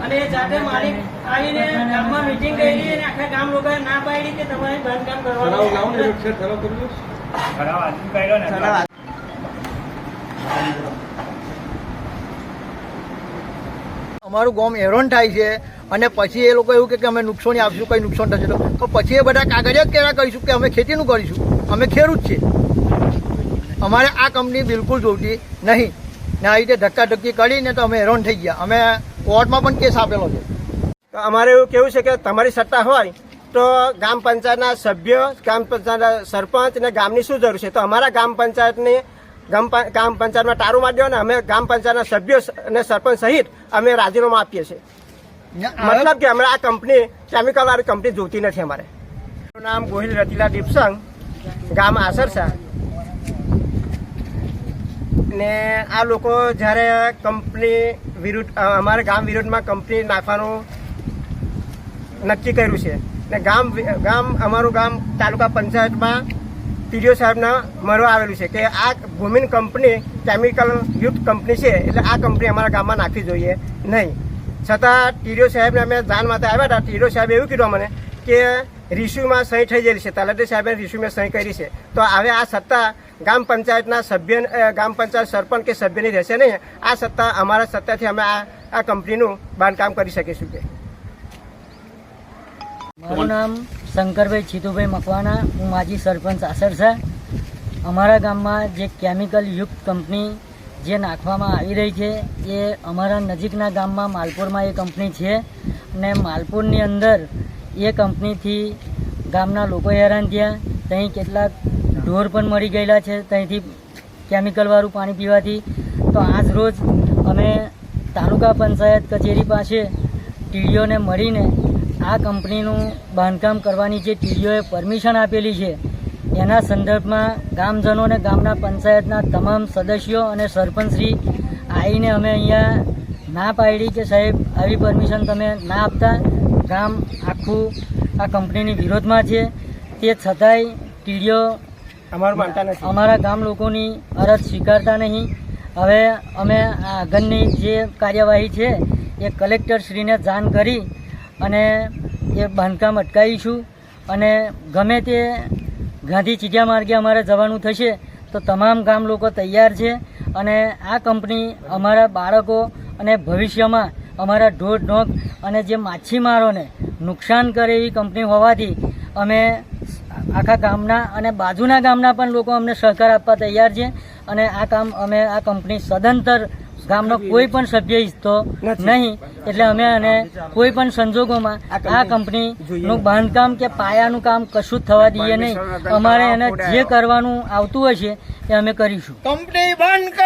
અને જાતે માલિક આવીને ગામમાં મીટિંગ કરી અને આખા ગામ લોકોએ ના પાડી કે તમારે બાંધકામ કરવાનું અમારું ગામ એરોન થાય છે. અને પછી એ લોકો એવું કે અમે નુકસાની આપશું, કંઈ નુકસાન થશે તો. પછી એ બધા કાગળિયા જ કેવા કરીશું કે અમે ખેતીનું કરીશું. અમે ખેડૂત છીએ. અમારે આ કંપની બિલકુલ જોઈતી નહીં. ને આ રીતે ધક્કાધક્કી કરીને તો અમે હેરાન થઈ ગયા. અમે કોર્ટમાં પણ કેસ આપેલો છે. અમારે એવું કેવું છે કે તમારી સત્તા હોય તો ગ્રામ પંચાયતના સભ્ય, ગ્રામ પંચાયતના સરપંચ અને ગામની શું જરૂર છે? તો અમારા ગ્રામ પંચાયતની, ગ્રામ પંચાયતમાં તારું મારી અને અમે ગ્રામ પંચાયતના સભ્યો અને સરપંચ સહિત અમે રાજીનામું આપીએ છીએ. મતલબ કે હમણાં આ કંપની કેમિકલ વાળી કંપની જોતી નથી અમારે. મારું નામ ગોહિલ રતિલા દીપસંગ, ગામ આસરસા. ને આ લોકો જ્યારે કંપની વિરુદ્ધ અમારે અમારા ગામ વિરુદ્ધમાં કંપની નાખવાનું નક્કી કર્યું છે. ને ગામ ગામ, અમારું ગામ તાલુકા પંચાયતમાં પીડીઓ સાહેબના મળવા આવેલું છે કે આ ભૂમિન કંપની કેમિકલ યુક્ત કંપની છે, એટલે આ કંપની અમારા ગામમાં નાખવી જોઈએ નહીં. છતાં ટીડીઓ સાહેબને અમે જાણ માટે આવ્યા હતા. ટીડીઓ સાહેબ એવું કીધું મને કે રિસ્યુમાં સહી થઈ ગયેલી છે. તલાટી સાહેબે રિસ્યુમાં સહી કરી છે. તો હવે આ સત્તા ગામ પંચાયતના સભ્ય ગ્રામ પંચાયત સરપંચ કે સભ્યની રહેશે નહીં. આ સત્તા અમારા સત્તાથી અમે આ આ કંપનીનું બાંધકામ કરી શકીશું કે. મારું નામ શંકરભાઈ છીતુભાઈ મકવાણા. હું માજી સરપંચ આસર છે. અમારા ગામમાં જે કેમિકલ યુક્ત કંપની જે નાખવામાં આવી રહી છે એ અમારા નજીકના ગામમાં માલપુરમાં એ કંપની છે અને માલપુરની અંદર એ કંપનીથી ગામના લોકો હેરાન થયા. ત્યાં કેટલાક ઢોર પણ મરી ગયેલા છે. ત્યાંથી કેમિકલવાળું પાણી પીવાથી. તો આજ રોજ અમે તાલુકા પંચાયત કચેરી પાસે ટીડીઓને મળીને આ કંપનીનું બાંધકામ કરવાની જે ટીડીઓએ પરમિશન આપેલી છે એના સંદર્ભમાં ગામજનો અને ગામના પંચાયતના તમામ સદસ્યો અને સરપંચશ્રી આવીને અમે અહીંયા ના પાડી કે સાહેબ આવી પરમિશન તમે ના આપતા. ગામ આખું આ કંપનીની વિરોધમાં છે. તે છતાંય ટીડીઓ અમારું ગામ લોકોની અરજ સ્વીકારતા નહીં. હવે અમે આ આગળની જે કાર્યવાહી છે એ કલેક્ટરશ્રીને જાણ કરી અને એ બાંધકામ અટકાવીશું. અને ગમે તે ગાંધી ચીજા માર્ગે અમારે જવાનું થશે. તો તમામ ગામ લોકો તૈયાર છે અને આ કંપની અમારા બાળકો અને ભવિષ્યમાં અમારા ઢોર ઢોંક અને જે માછીમારોને નુકસાન કરે એવી કંપની હોવાથી અમે આખા ગામના અને બાજુના ગામના પણ લોકો અમને સહકાર આપવા તૈયાર છે અને આ કામ અમે આ કંપની સદંતર ગામનો કોઈ પણ સભ્ય ઈચ્છતો નહીં. એટલે અમે અને કોઈ પણ સંજોગોમાં આ કંપનીનું બાંધકામ કે પાયાનું કામ કશું જ થવા દઈએ નહીં. અમારે એને જે કરવાનું આવતું હશે એ અમે કરીશું. કંપની બંધ